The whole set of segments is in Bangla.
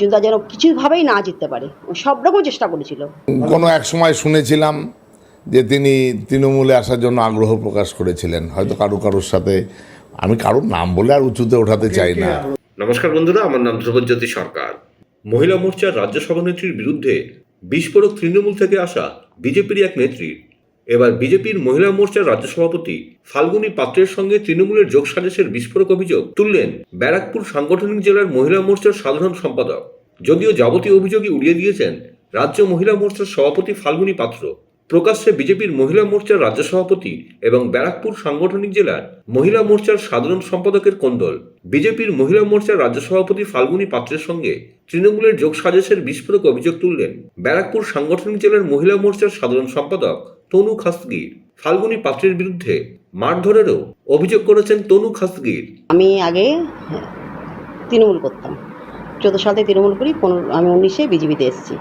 অর্জুনদা যেন কিছুভাবেই না জিততে পারে। ও সব রকম চেষ্টা করেছিল। কোনো এক সময় শুনেছিলাম যে তিনি তৃণমূলে আসার জন্য আগ্রহ প্রকাশ করেছিলেন। হয়তো কারও কারোর সাথে আমি কারোর নাম বলে আর উঁচুতে ওঠাতে চাই না। নমস্কার বন্ধুরা আমার নাম ধ্রুবজ্যোতি সরকার। মহিলা মোর্চার রাজ্য সভানেত্রীর বিরুদ্ধে বিস্ফোরক তৃণমূল থেকে আসা বিজেপির এক নেত্রী এবার বিজেপির মহিলা মোর্চার রাজ্য সভাপতি ফাল্গুনী পাত্রের সঙ্গে তৃণমূলের যোগ সাজেশের বিস্ফোরক অভিযোগ তুললেন ব্যারাকপুর সাংগঠনিক জেলার মহিলা মোর্চার সাধারণ সম্পাদক। যদিও যাবতীয় অভিযোগই উড়িয়ে দিয়েছেন রাজ্য মহিলা মোর্চার সভাপতি ফাল্গুনী পাত্র। প্রকাশ্যে বিজেপির মহিলা মোর্চার রাজ্য সভাপতি এবং ব্যারাকপুর সাংগঠনিক জেলার মহিলা মোর্চার সাধারণ সম্পাদকের কোন্দল। বিজেপির মহিলা মোর্চার রাজ্য সভাপতি ফাল্গুনী পাত্রের সঙ্গে তৃণমূলের যোগ সাজেশের বিস্ফোরক অভিযোগ তুললেন ব্যারাকপুর সাংগঠনিক জেলার মহিলা মোর্চার সাধারণ সম্পাদক। তনু খাসগির। ফাল্গুনী পাত্রের বিরুদ্ধে মারধরেরও অভিযোগ করেছেন তনু খাসগির। আমি আগে তৃণমূল করতাম। চোদ্দ সাল থেকে তৃণমূল করি, পনেরো, আমি উনিশে বিজেপিতে এসেছি।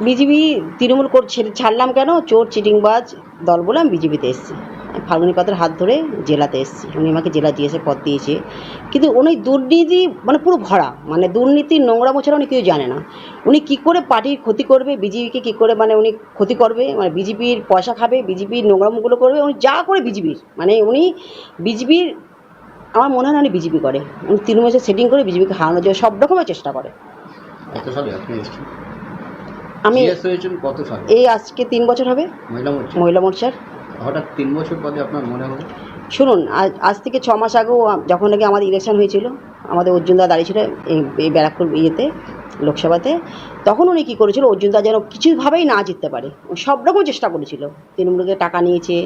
বিজেপি তৃণমূল কর ছেড়ে ছাড়লাম কেন? চোর, চিটিংবাজ দল বলে আমি বিজেপিতে এসেছি। ফাল্গুনী পাত্রের হাত ধরে জেলাতে এসেছি। উনি আমাকে জেলা দিয়েছে পদ দিয়েছে। কিন্তু উনি দুর্নীতি মানে পুরো ভরা। মানে দুর্নীতির নোংরা মোছাড়া উনি কেউ জানে না। উনি কী করে পার্টির ক্ষতি করবে, বিজেপিকে কী করে মানে উনি ক্ষতি করবে মানে বিজেপির পয়সা খাবে, বিজেপির নোংরামুগুলো করবে, উনি যা করে বিজেপির। মানে উনি বিজেপির, আমার মনে হয় না উনি বিজেপি করে। উনি তৃণমূলের সেটিং করে বিজেপিকে হারানোর জন্য সব রকমের চেষ্টা করে কত সালে আপনি এসেছেন আমি কত সালে? এই আজকে তিন বছর হবে। মহিলা মোর্চা? মোর্চার। হঠাৎ তিন বছর পরে আপনার মনে হলো? শুনুন আজ আজ থেকে ছ মাস আগেও যখন নাকি আমাদের ইলেকশন হয়েছিল আমাদের অর্জুনদা দাঁড়িয়েছিল ছিল এই ব্যারাকপুর ইয়েতে লোকসভাতে, তখন উনি কী করেছিল অর্জুনদা যেন কিছুভাবেই না জিততে পারে সব রকম চেষ্টা করেছিল। তৃণমূলকে টাকা নিয়েছে,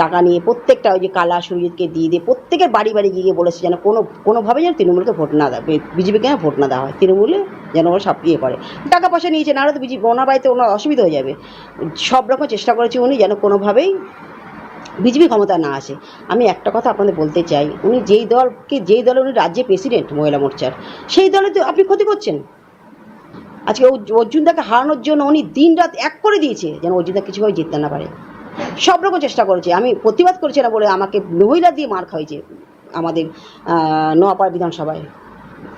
টাকা নিয়ে প্রত্যেকটা ওই যে কালা সুরজিৎকে দিয়ে দিয়ে প্রত্যেকের বাড়ি বাড়ি গিয়ে বলেছে যেন কোনো, কোনোভাবে যেন তৃণমূলকে ভোট না দেয় বিজেপিকে যেন ভোট না দেওয়া হয়। তৃণমূলে যেন ওরা সব ইয়ে করে। টাকা পয়সা নিয়েছে, নাহলে তো বিজেপি ওনার বাড়িতে ওনার অসুবিধা হয়ে যাবে। সব রকম চেষ্টা করেছে উনি যেন কোনোভাবেই বিজেপি ক্ষমতা না আসে। আমি একটা কথা আপনাদের বলতে চাই, উনি যেই দলকে, যেই দলের উনি রাজ্যে প্রেসিডেন্ট মহিলা মোর্চার, সেই দলে তো আপনি ক্ষতি করছেন। আজকে অর্জু- অর্জুনদাকে হারানোর জন্য উনি দিন রাত এক করে দিয়েছে যেন অর্জুনদা কিছুভাবে জিততে না পারে। সব রকম চেষ্টা করেছে। আমি প্রতিবাদ করছি না বলে আমাকে মহিলা দিয়ে মার খাইছে আমাদের নোয়াপাড়া বিধানসভায়।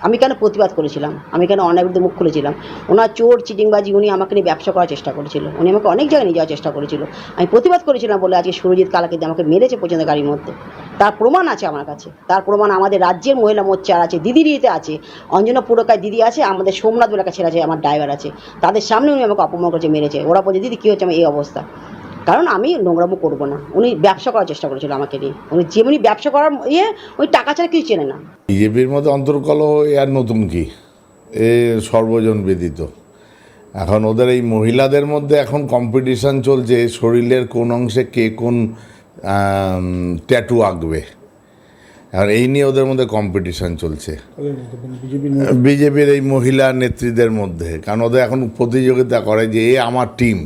আমি কেন প্রতিবাদ করেছিলাম? আমি কেন অন্যায় বিরুদ্ধে মুখ খুলেছিলাম? ওনার চোর, চিটিংবাজি, উনি আমাকে নিয়ে ব্যবসা করার চেষ্টা করেছিল। উনি আমাকে অনেক জায়গায় নিয়ে যাওয়ার চেষ্টা করেছিল। আমি প্রতিবাদ করেছিলাম বলে আজকে সুরজিৎ কালাকে আমাকে মেরেছে পর্যন্ত গাড়ির মধ্যে। তার প্রমাণ আছে আমার কাছে। তার প্রমাণ আমাদের রাজ্যের মহিলা মোর্চার আছে দিদির ইয়েতে আছে। অঞ্জনা পুরকায় দিদি আছে, আমাদের সোমনাথ বলে একটা ছেলে আছে, আমার ড্রাইভার আছে। তাদের সামনে উনি আমাকে অপমান করেছে, মেরেছে। ওরা বলছে, দিদি, কী হচ্ছে? আমার এই অবস্থা। কারণ আমি নোংরামো করব না। উনি ব্যবসা করার চেষ্টা করেছিল আমাকে নিয়ে। উনি যেমনি ব্যবসা করার ইয়ে ওই টাকা ছাড়া কিছু চেনে না। বিজেপির মধ্যে অন্তর্কল আর নতুন কি? এ সর্বজন বেদিত এখন ওদের এই মহিলাদের মধ্যে এখন কম্পিটিশন চলছে শরীরের কোন অংশে কে কোন ট্যাটু আঁকবে। আর এই নিয়ে ওদের মধ্যে কম্পিটিশন চলছে। বিজেপির এই মহিলা নেত্রীদের মধ্যে। কারণ ওদের এখন প্রতিযোগিতা করে যে এ আমার টিম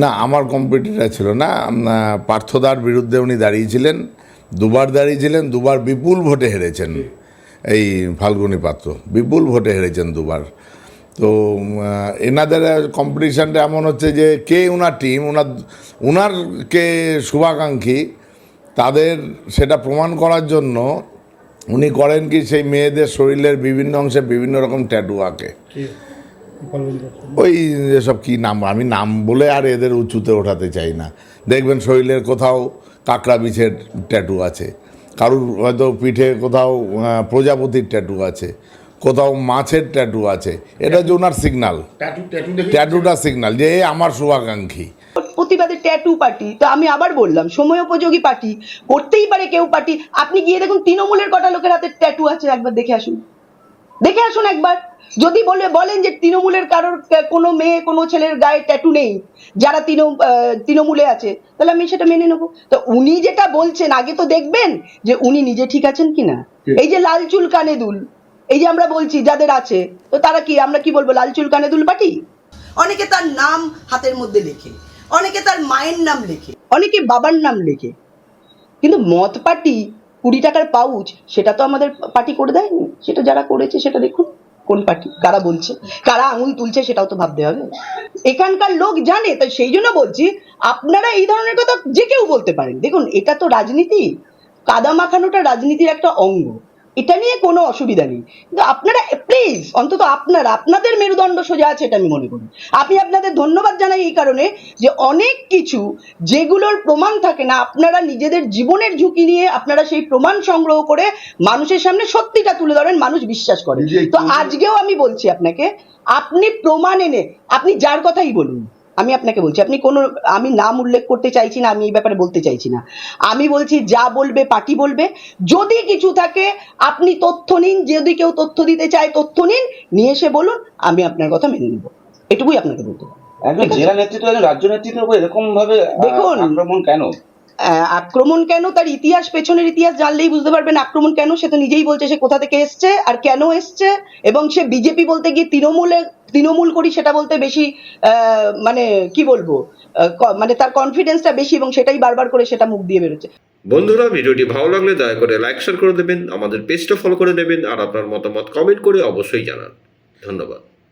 না আমার কম্পিটিটার ছিল না। পার্থদার বিরুদ্ধে উনি দাঁড়িয়েছিলেন। দুবার দাঁড়িয়েছিলেন দুবার বিপুল ভোটে হেরেছেন। এই ফাল্গুনী পাত্র। বিপুল ভোটে হেরেছেন দুবার। তো এনাদের কম্পিটিশানটা এমন হচ্ছে যে কে ওনার টিম ওনার ওনার কে শুভাকাঙ্ক্ষী তাদের সেটা প্রমাণ করার জন্য উনি করেন কি সেই মেয়েদের শরীরের বিভিন্ন অংশে বিভিন্ন রকম ট্যাটু আঁকে। ওই যেসব কি নাম আমি নাম বলে আর এদের উঁচুতে ওঠাতে চাই না। দেখবেন শরীরের কোথাও কাঁকড়া বিছের ট্যাটু আছে। কারুর হয়তো পিঠে কোথাও প্রজাপতির ট্যাটু আছে। কোথাও মাছের ট্যাটু আছে। এটা হচ্ছে ওনার সিগনাল ট্যাটুটা সিগনাল যে এ আমার শুভাকাঙ্ক্ষী। প্রতিবাদী ট্যাটু পার্টি তো আমি আবার বললাম সময় উপযোগী পার্টি করতেই পারে কেউ পার্টি আপনি গিয়ে দেখুন তৃণমূলের কটা লোকের হাতে ট্যাটু আছে একবার দেখে আসুন। দেখে আসুন একবার। যদি বলে বলেন যে তৃণমূলের কারোর কোনো মেয়ে কোনো ছেলের গায়ে ট্যাটু নেই যারা তৃণ তৃণমূলে আছে তাহলে আমি সেটা মেনে নেব। তো উনি যেটা বলছেন আগে তো দেখবেন যে উনি নিজে ঠিক আছেন কিনা। এই যে লাল চুল কানে দুল। এই যে আমরা বলছি যাদের আছে তো তারা কি আমরা কি বলব লাল চুল কানে দুল পার্টি অনেকে তার নাম হাতের মধ্যে লেখে অনেকে তার মায়ের নাম লেখে। অনেকে বাবার নাম লেখে। কিন্তু মদ পার্টি কুড়ি টাকার পাউচ সেটা তো আমাদের পার্টি করে দেয়নি। সেটা যারা করেছে সেটা দেখুন কোন পার্টি কারা বলছে কারা আঙুল তুলছে সেটাও তো ভাবতে হবে। এখানকার লোক জানে তাই সেই জন্য বলছি আপনারা এই ধরনের কথা যে কেউ বলতে পারেন। দেখুন এটা তো রাজনীতি। কাদা মাখানোটা রাজনীতির একটা অঙ্গ। এটা নিয়ে কোনো অসুবিধা নেই। কিন্তু আপনারা প্লিজ অন্তত আপনারা আপনাদের মেরুদণ্ড সোজা আছে এটা আমি মনে করি। আমি আপনাদের ধন্যবাদ জানাই এই কারণে যে অনেক কিছু যেগুলোর প্রমাণ থাকে না আপনারা নিজেদের জীবনের ঝুঁকি নিয়ে আপনারা সেই প্রমাণ সংগ্রহ করে মানুষের সামনে সত্যিটা তুলে ধরেন মানুষ বিশ্বাস করে। তো আজকেও আমি বলছি আপনাকে আপনি প্রমাণ এনে আপনি যার কথাই বলুন আমি আপনাকে বলছি আপনি কোনো আমি নাম উল্লেখ করতে চাইছি না আমি এই ব্যাপারে বলতে চাইছি না। আমি বলছি যা বলবে পার্টি বলবে। যদি কিছু থাকে আপনি তথ্য নিন যদি কেউ তথ্য দিতে চায় তথ্য নিন। নিয়ে এসে বলুন আমি আপনার কথা মেনে নেব। এটুকুই আপনাকে বলতে একজন জেলা নেতৃত্ব একজন রাজ্য নেতৃত্বের উপর এরকম ভাবে দেখুন। আক্রমণ কেন? আহ, আক্রমণ কেন? তার ইতিহাস পেছনের ইতিহাস জানলেই বুঝতে পারবেন আক্রমণ কেন। সে তো নিজেই বলছে সে কোথা থেকে এসছে আর কেন এসছে। এবং সে বিজেপি বলতে গিয়ে তৃণমূলে তৃণমূল করি সেটা বলতে বেশি মানে কি বলব মানে তার কনফিডেন্সটা বেশি এবং সেটাই বারবার করে সেটা মুখ দিয়ে বেরোচ্ছে। বন্ধুরা, ভিডিওটি ভালো লাগলে দয়া করে লাইক শেয়ার করে দেবেন, আমাদের পেজটা ফলো করে দেবেন, আর আপনার মতামত কমেন্ট করে অবশ্যই জানান। ধন্যবাদ।